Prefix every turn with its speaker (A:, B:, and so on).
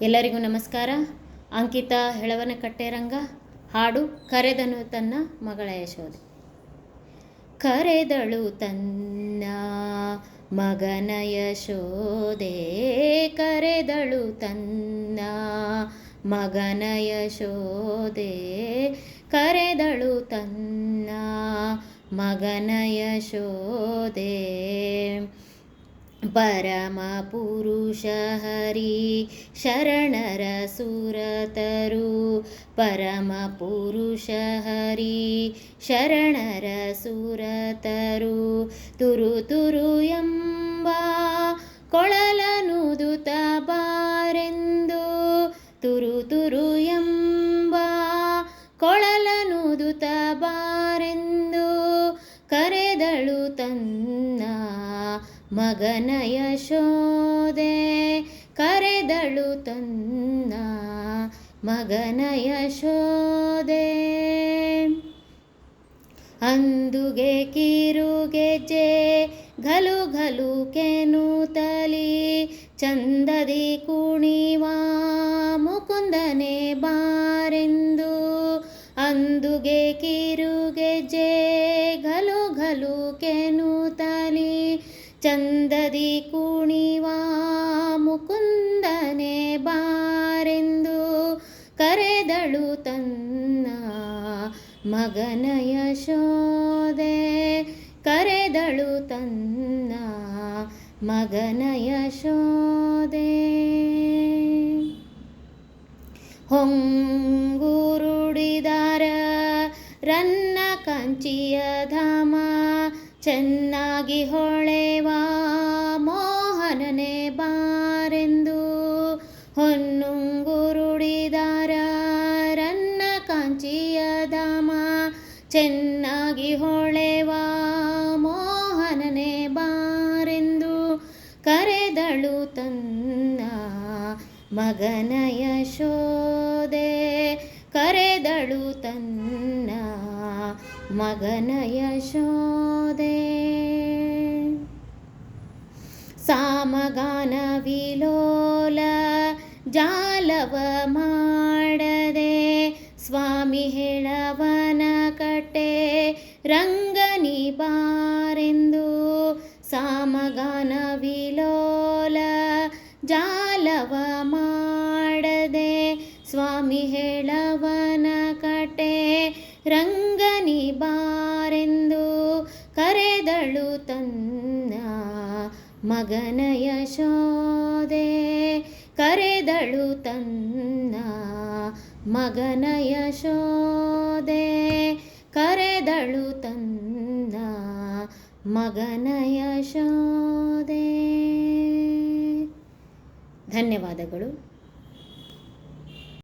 A: ಎಲ್ಲರಿಗೂ ನಮಸ್ಕಾರ. ಅಂಕಿತಾ ಹೆಳವನ ಕಟ್ಟೆರಂಗ ಹಾಡು ಕರೆದನು ತನ್ನ ಮಗಳ ಯಶೋದೆ ಕರೆದಳು ತನ್ನ ಮಗನ ಯಶೋದೆ ಕರೆದಳು ತನ್ನ ಮಗನ ಯಶೋದೆ ಕರೆದಳು ತನ್ನ ಮಗನ ಯಶೋದೆ ಪರಮ ಪುರುಷ ಹರಿ ಶರಣರ ಸುರತರು. ಪರಮ ಪುರುಷ ಹರಿ ಶರಣರ ಸುರತರು. ತುರು ತುರು ಎಂಬ ಕೊಳಲನುದುತ ಬಾರೆಂದು. ತುರು ತುರು ಎಂಬ ಕೊಳಲನುದುತ ಬಾರೆಂದು. ಕರೆದಳು ತನ್ನ ಮಗನ ಯಶೋದೆ ಕರೆದಳು ತನ್ನ ಮಗನ ಯಶೋದೆ ಅಂದುಗೆ ಕಿರುಗೆಜೆ ಘಲು ಘಲು ಕೆನುತಲಿ ಚಂದದಿ ಕುಣಿವಾ ಮುಕುಂದನೆ ಬಾರೆಂದು. ಅಂದುಗೆ ಕಿರುಗೆಜೆ ಘಲು ಘಲು ಕೆನುತಲಿ ಚಂದದಿ ಕುಣಿವಾ ಮುಕುಂದನೆ ಬಾರೆಂದು ಕರೆದಳು ತನ್ನ ಮಗನ ಯಶೋದೆ. ಕರೆದಳು ತನ್ನ ಮಗನ ಯಶೋದೆ. ಹೊಂಗುರುಡಿದಾರ ರನ್ನ ಕಂಚಿಯ ಧಾಮ ಚೆನ್ನಾಗಿ ಹೊಳೆವ ಮೋಹನನೇ ಬಾರೆಂದು ಹೊನ್ನುಂಗುರುಡಿದಾರನ್ನ ಕಾಂಚಿಯ ಧಾಮ. ಚೆನ್ನಾಗಿ ಹೊಳೆವ ಮೋಹನನೇ ಬಾರೆಂದು ಕರೆದಳು ತನ್ನ ಮಗನ ಯಶೋದೆ ಕರೆದಳು ತನ್ನ ಮಗನ ಯಶೋದೆ ಸಾಮಗಾನ ವಿಲೋಲ ಜಾಲವ ಮಾಡದೆ, ಸ್ವಾಮಿ ಹೇಳವನ ಕಟ್ಟೆ ರಂಗನಿ ಬಾರೆಂದು ಸಾಮಗಾನ ವಿಲೋಲ ಜಾಲವ ಮಾಡದೆ, ಸ್ವಾಮಿ ಹೇಳವನ ಕರೆದಳು ತನ್ನ ಮಗನ ಯಶೋದೆ ಕರೆದಳು ತನ್ನ ಮಗನ ಯಶೋದೆ ಕರೆದಳು ತನ್ನ ಮಗನ ಯಶೋದೆ ಧನ್ಯವಾದಗಳು.